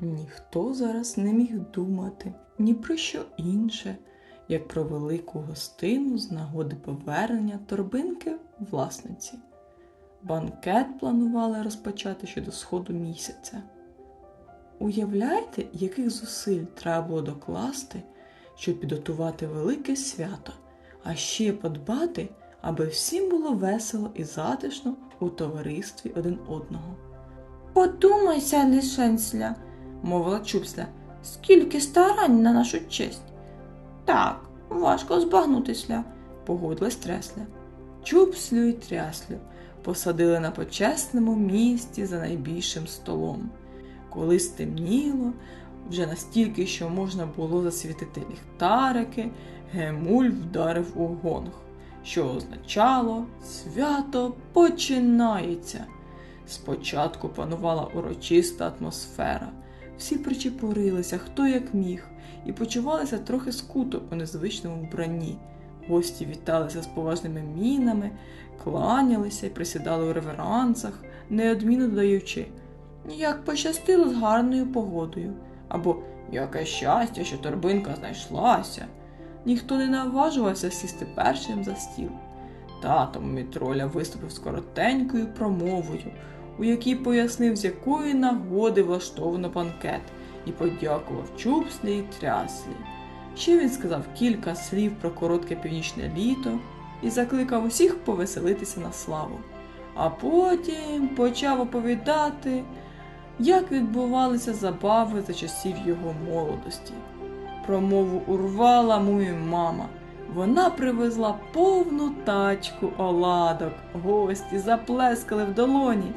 Ніхто зараз не міг думати ні про що інше, як про велику гостину з нагоди повернення торбинки власниці. Банкет планували розпочати ще до сходу місяця. Уявляєте, яких зусиль треба було докласти, щоб підготувати велике свято, а ще подбати, аби всім було весело і затишно у товаристві один одного. Подумайся, лишенсля, мовила чупсля, скільки старань на нашу честь. Так, важко збагнутися, погодилась тресля. Чупслю і тряслю посадили на почесному місці за найбільшим столом. Коли стемніло, вже настільки, що можна було засвітити ліхтарики, Гемуль вдарив у гонг, що означало свято починається. Спочатку панувала урочиста атмосфера. Всі причепурилися, хто як міг, і почувалися трохи скуто у незвичному вбранні. Гості віталися з поважними мінами, кланялися і присідали у реверансах, неодмінно додаючи як пощастило з гарною погодою, або яке щастя, що торбинка знайшлася. Ніхто не наважувався сісти першим за стіл. Тато Мітроля виступив з коротенькою промовою, у якій пояснив, з якої нагоди влаштовано банкет, і подякував чупслі й тряслі. Ще він сказав кілька слів про коротке північне літо і закликав усіх повеселитися на славу. А потім почав оповідати, як відбувалися забави за часів його молодості. Промову урвала мою мама. Вона привезла повну тачку оладок, гості заплескали в долоні.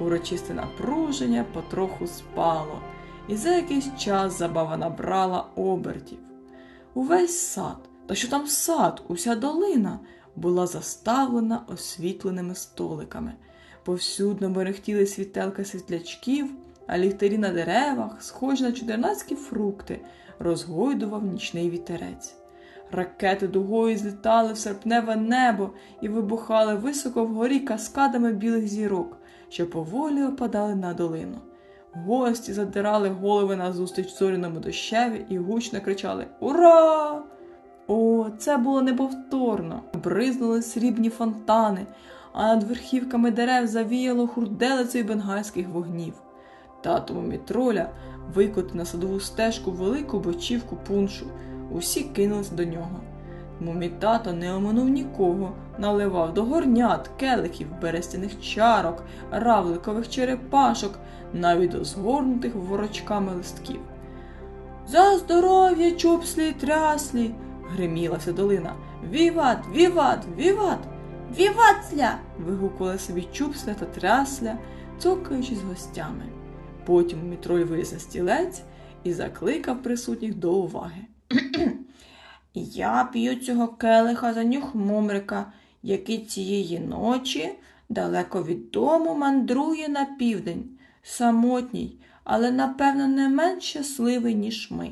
Урочисте напруження потроху спало, і за якийсь час забава набрала обертів. Увесь сад, та що там сад, уся долина була заставлена освітленими столиками. Повсюдно мерехтіли світелка світлячків, а ліхтарі на деревах, схожі на чудернацькі фрукти, розгойдував нічний вітерець. Ракети дугою злітали в серпневе небо і вибухали високо вгорі каскадами білих зірок, що поволі опадали на долину. Гості задирали голови назустріч зоряному дощеві і гучно кричали Ура! О, це було неповторно. Бризнули срібні фонтани, а над верхівками дерев завіяло хурделицею бенгальських вогнів. Татому мітроля викоти на садову стежку велику бочівку пуншу. Усі кинулись до нього. Мумі тато не оминув нікого, наливав до горнят, келихів, берестяних чарок, равликових черепашок, навіть до згорнутих ворочками листків. За здоров'я чупслі тряслі! гриміла вся долина. Віват, віват, віват! Вівацля! вигукували собі чупсля та трясля, цокаючи з гостями. Потім мітроль виліз на стілець і закликав присутніх до уваги. Я п'ю цього келиха за нюх мумрика, який цієї ночі далеко від дому мандрує на південь, самотній, але напевно не менш щасливий, ніж ми.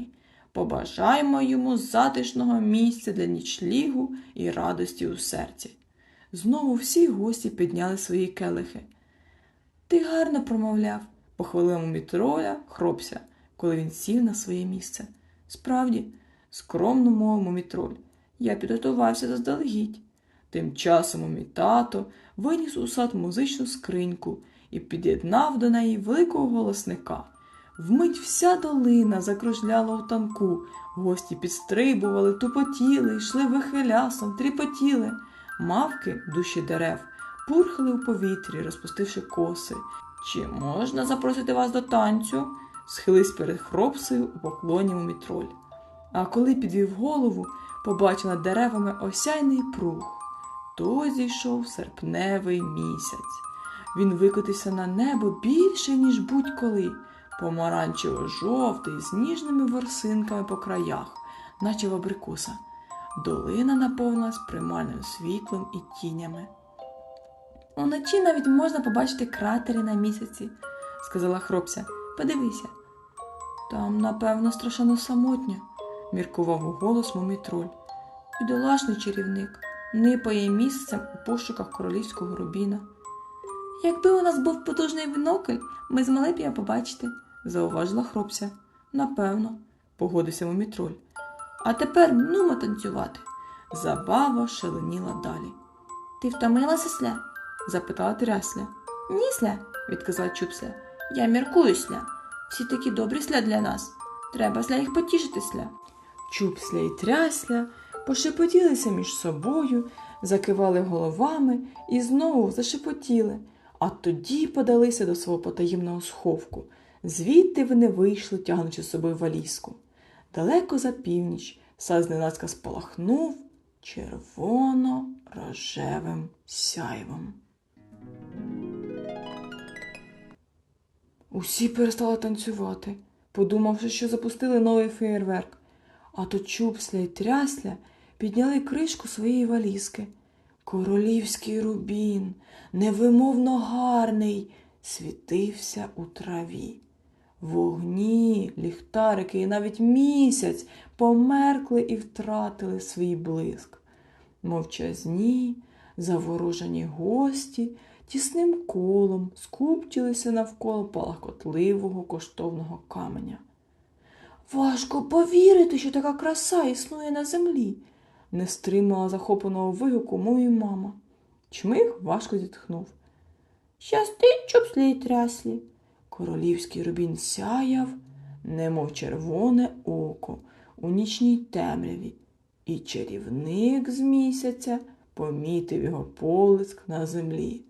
Побажаймо йому затишного місця для нічлігу і радості у серці. Знову всі гості підняли свої келихи. Ти гарно промовляв, похвалив мітроля хропся, коли він сів на своє місце. Справді, скромно мовив мітроль, я підготувався заздалегідь. Тим часом мій тато виніс у сад музичну скриньку і під'єднав до неї великого голосника. Вмить вся долина закружляла у танку, гості підстрибували, тупотіли, йшли вихилясом, тріпотіли. Мавки, душі дерев, пурхали у повітрі, розпустивши коси. Чи можна запросити вас до танцю? схилився перед хропсею у поклоні у мітроль. А коли підвів голову, побачив над деревами осяйний прух. То зійшов серпневий місяць. Він викотився на небо більше, ніж будь-коли, помаранчево-жовтий, з ніжними ворсинками по краях, наче абрикоса. Долина наповнилась примарним світлом і тінями. Уночі навіть можна побачити кратери на місяці, сказала хропся. Подивися. Там, напевно, страшенно самотньо, міркував у голос мумітроль. Бідолашний чарівник нипає місцем у пошуках королівського рубіна. Якби у нас був потужний бінокль, ми змогли б його побачити, зауважила хробся. Напевно, погодився мумітроль. А тепер нумо танцювати. Забава шаленіла далі. Ти втомилася, сля? Запитала трясля. Ні, сля, Відказала чупсля. я міркую, сля. Всі такі добрі сля для нас. Треба сля їх потішити, сля. Чупсля і трясля пошепотілися між собою, закивали головами і знову зашепотіли, а тоді подалися до свого потаємного сховку. Звідти вони вийшли, тягнучи з собою валізку. Далеко за північ сад зненацька спалахнув червоно-рожевим сяйвом. Усі перестали танцювати, подумавши, що запустили новий феєрверк. А то чупсля й трясля підняли кришку своєї валізки. Королівський рубін, невимовно гарний, світився у траві. Вогні, ліхтарики і навіть місяць померкли і втратили свій блиск. Мовчазні, заворожені гості тісним колом скупчилися навколо палахкотливого коштовного каменя. Важко повірити, що така краса існує на землі. Не стримала захопленого вигуку мою мама. Чмих важко зітхнув. Щастить чупслі й тряслі. Королівський рубін сяяв, немов червоне око у нічній темряві, і чарівник з місяця помітив його полиск на землі.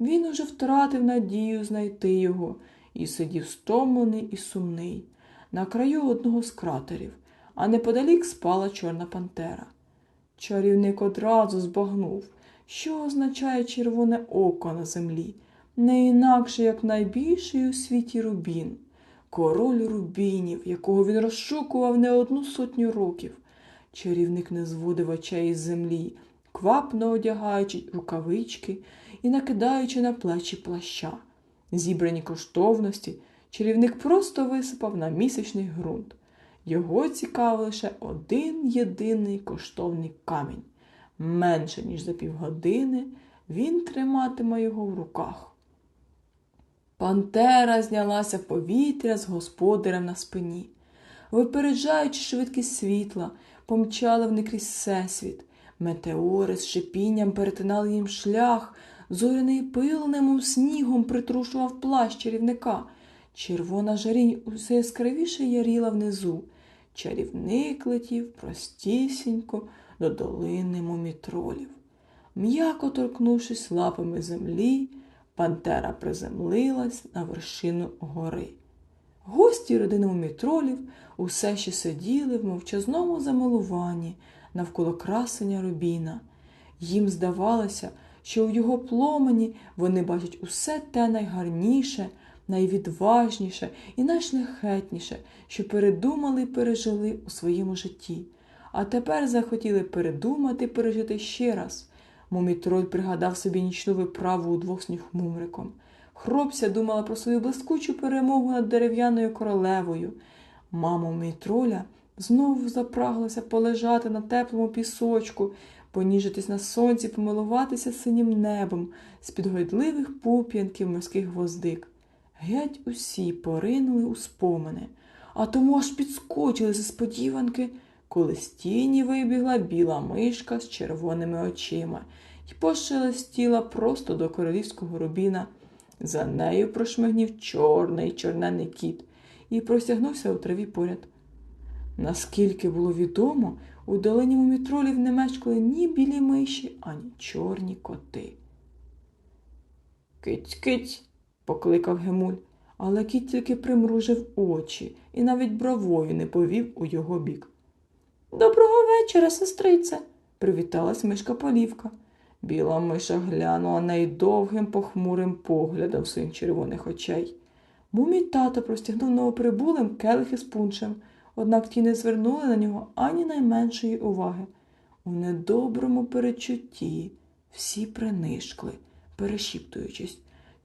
Він уже втратив надію знайти його і сидів стомлений і сумний на краю одного з кратерів, а неподалік спала чорна пантера. Чарівник одразу збагнув, що означає червоне око на землі, не інакше, як найбільший у світі рубін, король рубінів, якого він розшукував не одну сотню років. Чарівник не зводив очей із землі, квапно одягаючи рукавички і накидаючи на плечі плаща. Зібрані коштовності чарівник просто висипав на місячний ґрунт. Його цікавив лише один єдиний коштовний камінь. Менше, ніж за півгодини, він триматиме його в руках. Пантера знялася в повітря з господарем на спині. Випереджаючи швидкість світла, помчали вони крізь всесвіт. Метеори з шипінням перетинали їм шлях, зоряний пил, немов снігом притрушував плащ чарівника. Червона жарінь усе яскравіше яріла внизу. Чарівник летів простісінько до долини мумітролів. М'яко торкнувшись лапами землі, пантера приземлилась на вершину гори. Гості родини мумітролів усе ще сиділи в мовчазному замилуванні навколо красення Рубіна. Їм здавалося, що у його пломені вони бачать усе те найгарніше, найвідважніше і найшляхетніше, що передумали і пережили у своєму житті. А тепер захотіли передумати і пережити ще раз. Мумітроль пригадав собі нічну виправу удвох з нюхмумриком. Хробся думала про свою блискучу перемогу над дерев'яною королевою. Мама мумітроля знову запраглася полежати на теплому пісочку, поніжитись на сонці, помилуватися синім небом з-під гойдливих пуп'янків морських гвоздик. Геть усі поринули у спомини, а тому аж підскочили зі сподіванки, коли з тіні вибігла біла мишка з червоними очима і пошелестіла просто до королівського рубіна. За нею прошмигнів чорний чорнений кіт і простягнувся у траві поряд. Наскільки було відомо, у долині мумітролів не мешкали ні білі миші, ані чорні коти. Кить, кить, покликав Гемуль, але кіт тільки примружив очі і навіть бровою не повів у його бік. Доброго вечора, сестрице, привіталась мишка Полівка. Біла миша глянула на неї довгим похмурим поглядом своїх червоних очей. Мумій тато простягнув новоприбулим келихи з пуншем, однак ті не звернули на нього ані найменшої уваги. У недоброму перечутті всі принишкли, перешіптуючись.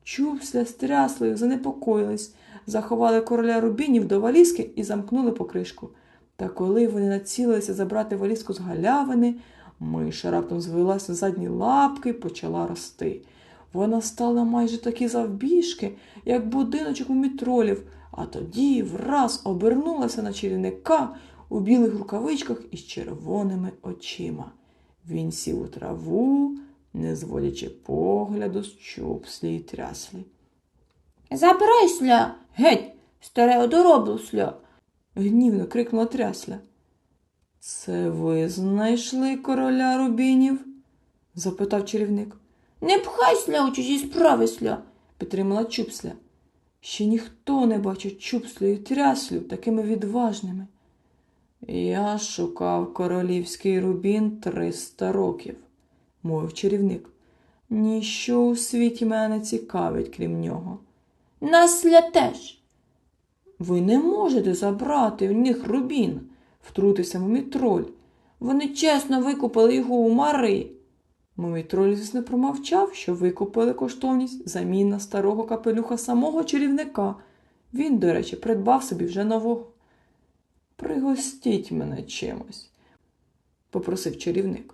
Чупсля з занепокоїлись, заховали короля рубінів до валізки і замкнули покришку. Та коли вони націлилися забрати валізку з галявини, миша раптом звелася на задні лапки і почала рости. Вона стала майже такі завбіжки, як будиночок у мітролів, а тоді враз обернулася на чарівника у білих рукавичках із червоними очима. Він сів у траву, не зводячи погляду з чупслі й тряслі. Забирайся, геть, старе одороблюся. Гнівно крикнула трясля. Це ви знайшли короля рубінів? запитав чарівник. Не пхайся у чужі справи сля. Підтримала чупсля. Ще ніхто не бачив чупслю і тряслю такими відважними. Я шукав королівський рубін триста років, мовив чарівник. Ніщо у світі мене цікавить, крім нього. Насля теж. Ви не можете забрати в них рубін, втрутився мумітроль. Вони чесно викупили його у мари. Мумітроль, звісно, промовчав, що викупили коштовність замін на старого капелюха самого чарівника. Він, до речі, придбав собі вже нового. Пригостіть мене чимось, попросив чарівник.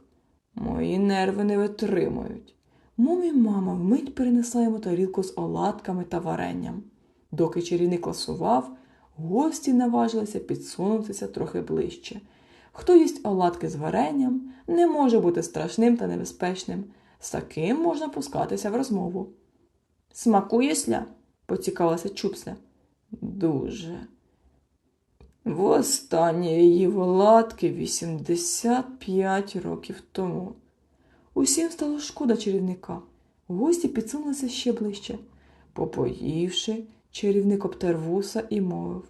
Мої нерви не витримують. Мумі мама вмить перенесла йому тарілку з оладками та варенням. Доки чарівник ласував, гості наважилися підсунутися трохи ближче. Хто їсть оладки з варенням, не може бути страшним та небезпечним. З таким можна пускатися в розмову. Смакує сля? поцікавилася чупсля. Дуже. Востаннє я їв оладки 85 років тому. Усім стало шкода чарівника. Гості підсунулися ще ближче. Попоївши, чарівник обтер вуса і мовив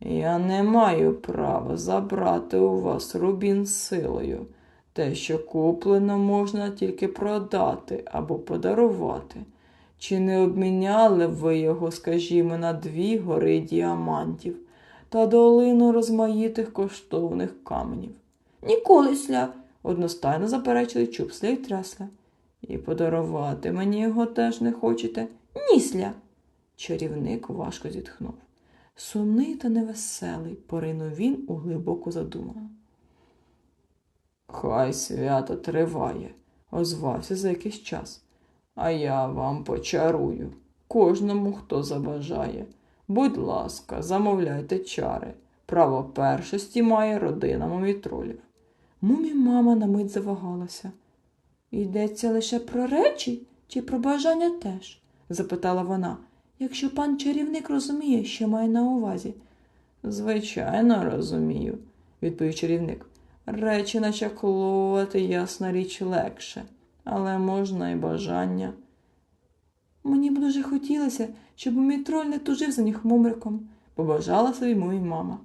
Я не маю права забрати у вас рубін силою. Те, що куплено, можна тільки продати або подарувати. Чи не обміняли ви його, скажімо, на дві гори діамантів та долину розмаїтих коштовних каменів? Ніколи сля. Одностайно заперечили чупсля і трясля. І подарувати мені його теж не хочете? Ні сля. Чарівник важко зітхнув. Сумний та невеселий, поринув він у глибоку задуму. Хай свято триває, озвався за якийсь час. А я вам почарую, кожному, хто забажає. Будь ласка, замовляйте чари. Право першості має родина мумітролів. Мумі мама на мить завагалася. Йдеться лише про речі чи про бажання теж? запитала вона, якщо пан чарівник розуміє, що має на увазі. Звичайно, розумію, відповів чарівник. Речі начаклувати, ясна річ, легше, але можна і бажання. Мені б дуже хотілося, щоб мій троль не тужив за них мумриком, побажала собі моя мама.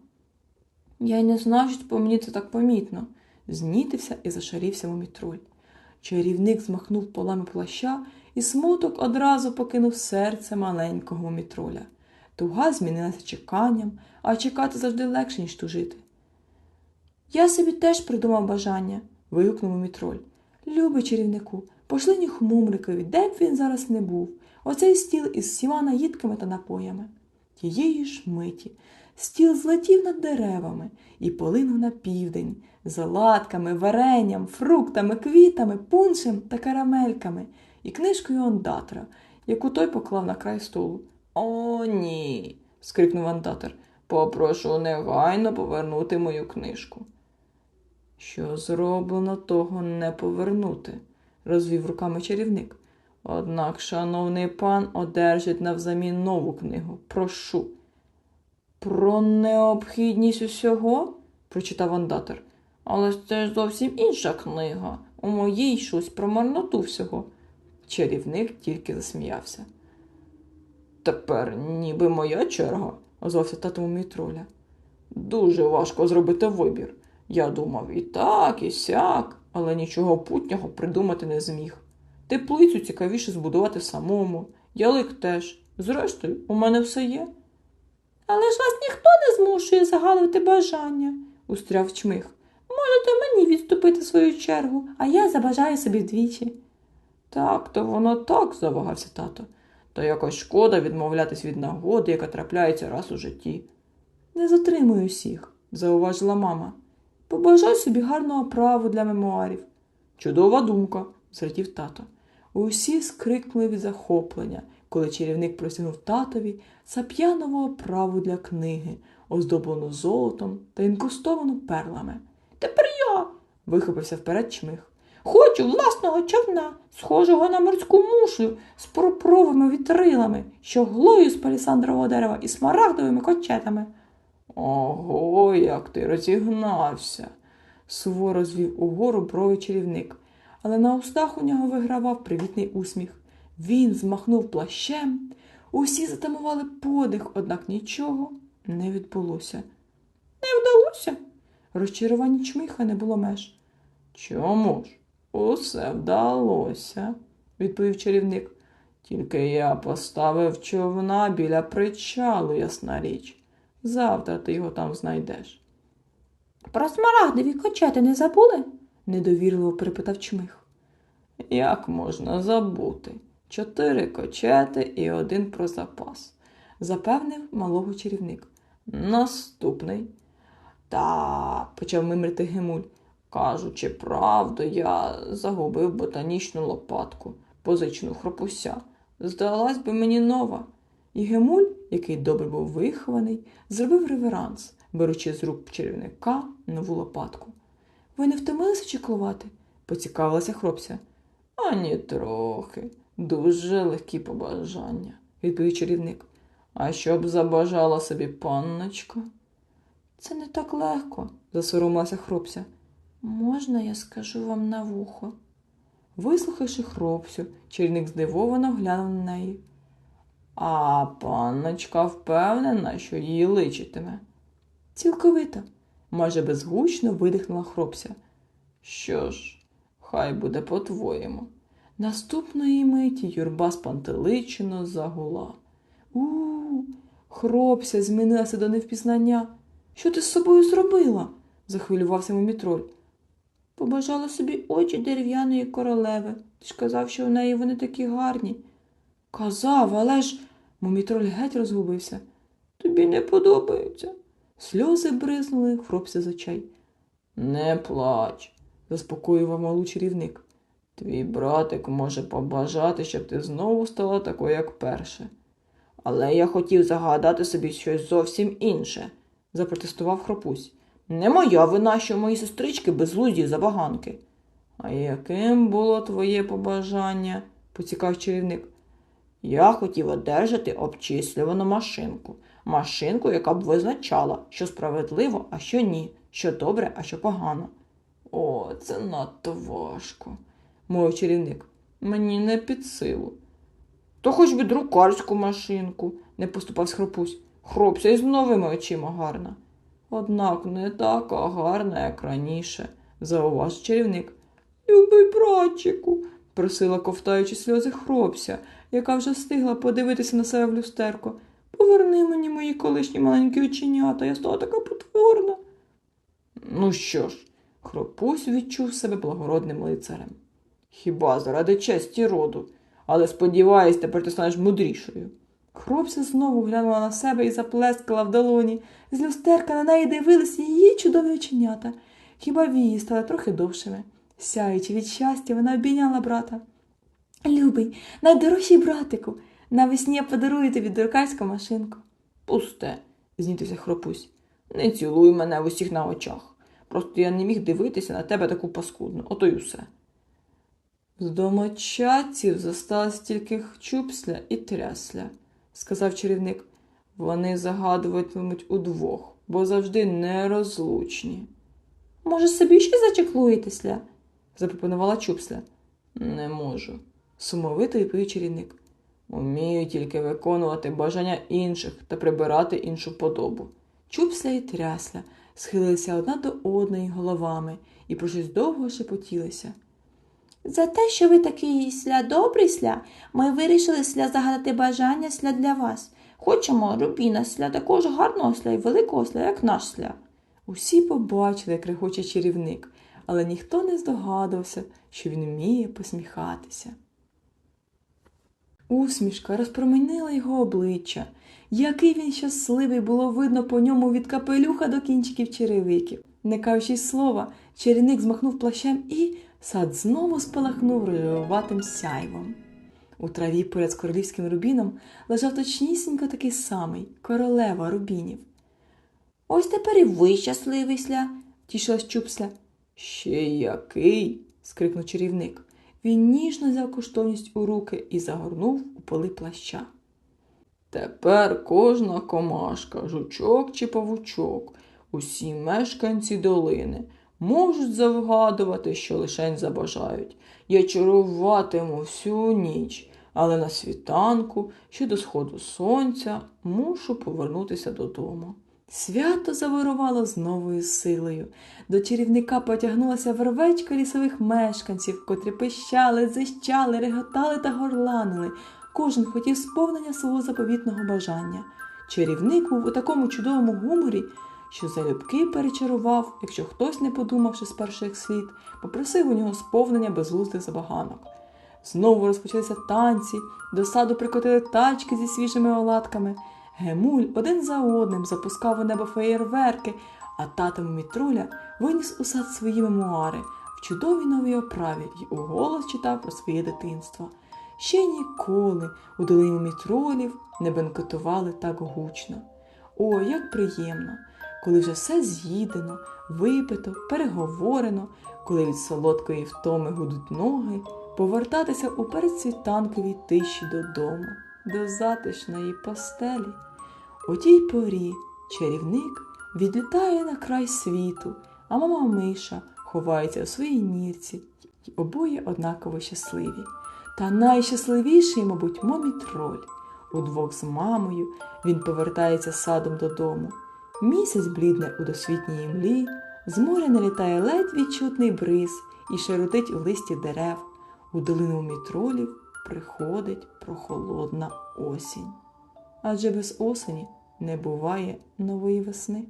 Я й не знав, що по мені це так помітно. Знітився і зашарівся мумітроль. Чарівник змахнув полами плаща, і смуток одразу покинув серце маленького мумітроля. Туга змінилася чеканням, а чекати завжди легше, ніж тужити. Я собі теж придумав бажання, вигукнув мумітроль. Любий чарівнику, пошли нюх мумрикові, де б він зараз не був. Оцей стіл із всіма наїдками та напоями. Тієї ж миті стіл злетів над деревами і полинув на південь з оладками, варенням, фруктами, квітами, пуншем та карамельками і книжкою ондатра, яку той поклав на край столу. О, ні. скрикнув андатор. Попрошу негайно повернути мою книжку. Що зроблено, того не повернути, розвів руками чарівник. Однак, шановний пан одержить навзамін нову книгу. Прошу. Про необхідність усього? прочитав андатор. Але це ж зовсім інша книга. У моїй щось про марноту всього. Чарівник тільки засміявся. Тепер ніби моя черга, озвався тато мітроля. Дуже важко зробити вибір. Я думав і так, і сяк, але нічого путнього придумати не зміг. Теплицю цікавіше збудувати самому, ялик теж. Зрештою, у мене все є. Але ж вас ніхто не змушує загалити бажання, устряв чмих. Можете мені відступити свою чергу, а я забажаю собі вдвічі. Так, то воно так, завагався тато. Та якось шкода відмовлятись від нагоди, яка трапляється раз у житті. Не затримуй усіх, зауважила мама. Побажай собі гарного праву для мемуарів. Чудова думка, зрадів тато. Усі скрикнули від захоплення, коли чарівник простягнув татові сап'янову оправу для книги, оздоблену золотом та інкрустовану перлами. Тепер я Вихопився вперед чмих. хочу власного човна, схожого на морську мушлю, з пурпуровими вітрилами, що глою з палісандрового дерева і смарагдовими кочетами. Ого, як ти розігнався. суворо звів угору брови чарівник, але на устах у нього вигравав привітний усміх. Він змахнув плащем, усі затамували подих, однак нічого не відбулося. Не вдалося. Розчарування чмиха не було меж. Чому ж? Усе вдалося, відповів чарівник. Тільки я поставив човна біля причалу, ясна річ. Завтра ти його там знайдеш. Про смарагдові кочети не забули? Недовірливо перепитав чмих. Як можна забути? Чотири кочети і один про запас, запевнив малого чарівник. Наступний. Та, почав мимрити Гемуль. Кажучи правду, я загубив ботанічну лопатку, позичну хропуся. Здалась би мені нова. І Гемуль, який добре був вихований, зробив реверанс, беручи з рук чарівника нову лопатку. Ви не втомилися чеклувати? поцікавилася хропся. Ані трохи. Дуже легкі побажання, відповів чарівник. А що б забажала собі панночка? Це не так легко, засоромилася хропся. Можна я скажу вам на вухо? Вислухавши хропсю, чарівник здивовано глянув на неї. А панночка впевнена, що її личитиме. Цілковито, майже безгучно видихнула хропся. Що ж, хай буде по-твоєму. Наступної миті юрба спантеличено загула. У, хропся змінилася до невпізнання. Що ти з собою зробила? захвилювався мумітроль. Побажала собі очі дерев'яної королеви. Ти ж казав, що у неї вони такі гарні. Казав, але ж мумітроль геть розгубився. Тобі не подобається. Сльози бризнули, хропся з очей. Не плач, заспокоював малу чарівник. Твій братик може побажати, щоб ти знову стала такою, як перше. Але я хотів загадати собі щось зовсім інше, запротестував хропусь. Не моя вина, що мої сестрички безглузді забаганки. А яким було твоє побажання? поцікав чарівник. Я хотів одержати обчислювану машинку, машинку, яка б визначала, що справедливо, а що ні, що добре, а що погано. О, це надто важко, мовив чарівник. Мені не під силу. То хоч би друкарську машинку, не поступав хропусь. Хропся із новими очима гарна. Однак не така гарна, як раніше, зауважив чарівник. Любий братчику, просила, ковтаючи сльози хропся, яка вже встигла подивитися на себе в люстерко. Поверни мені мої колишні маленькі оченята, я стала така потворна. Ну що ж, хропусь відчув себе благородним лицарем. Хіба заради честі роду, але сподіваюсь, тепер ти станеш мудрішою. Хропся знову глянула на себе і заплескала в долоні. З люстерка на неї дивилися її чудові оченята. Хіба вії стали трохи довшими. Сяючи від щастя, вона обійняла брата. Любий, найдорожчий братику, навесні я подарую тобі друкарську машинку. Пусте, знітився хропусь. Не цілуй мене в усіх на очах. Просто я не міг дивитися на тебе таку паскудну, ото й усе. З домочадців зосталось тільки чупсля і трясля, сказав чарівник. Вони загадуватимуть удвох, бо завжди нерозлучні. Може, собі ще зачеклуєтеся? запропонувала чупсля. Не можу, сумовито відповів чарівник. Умію тільки виконувати бажання інших та прибирати іншу подобу. Чупсля і трясля схилилися одна до одної головами і про щось довго шепотілися. За те, що ви такий сля добрий сля, ми вирішили сля загадати бажання сля для вас. Хочемо рубіна сля також гарного сля і великого сля, як наш сля. Усі побачили, як регоче чарівник, але ніхто не здогадувався, що він вміє посміхатися. Усмішка розпромінила його обличчя. Який він щасливий було видно по ньому від капелюха до кінчиків черевиків. Не кажучи слова, чарівник змахнув плащем і сад знову спалахнув рожевуватим сяйвом. У траві поряд з королівським рубіном лежав точнісінько такий самий королева рубінів. Ось тепер і ви щасливий сля. Тішилась чупсля. Ще який. скрикнув чарівник. Він ніжно взяв коштовність у руки і загорнув у поли плаща. Тепер кожна комашка, жучок чи павучок, усі мешканці долини можуть завгадувати, що лишень забажають. Я чаруватиму всю ніч, але на світанку, ще до сходу сонця, мушу повернутися додому. Свято завирувало з новою силою. До чарівника потягнулася вервечка лісових мешканців, котрі пищали, зищали, реготали та горланили. Кожен хотів сповнення свого заповітного бажання. Чарівник був у такому чудовому гуморі, що залюбки перечарував, якщо хтось, не подумавши з перших слід, попросив у нього сповнення безглуздих забаганок. Знову розпочалися танці, до саду прикотили тачки зі свіжими оладками. Гемуль один за одним запускав у небо феєрверки, а тато Мітруля виніс у сад свої мемуари в чудовій новій оправі й уголос читав про своє дитинство. Ще ніколи у долині мітролів не бенкетували так гучно. О, як приємно, коли вже все з'їдено, випито, переговорено, коли від солодкої втоми гудуть ноги, повертатися у передсвітанковій тиші додому, до затишної постелі. У тій порі чарівник відлітає на край світу, а мама Миша ховається у своїй нірці, й обоє однаково щасливі. Та найщасливіший, мабуть, момітроль. Удвох з мамою він повертається садом додому. Місяць блідне у досвітній імлі, з моря налітає ледь відчутний бриз і шерудить у листі дерев. У долину мітролів приходить прохолодна осінь. Адже без осені не буває нової весни.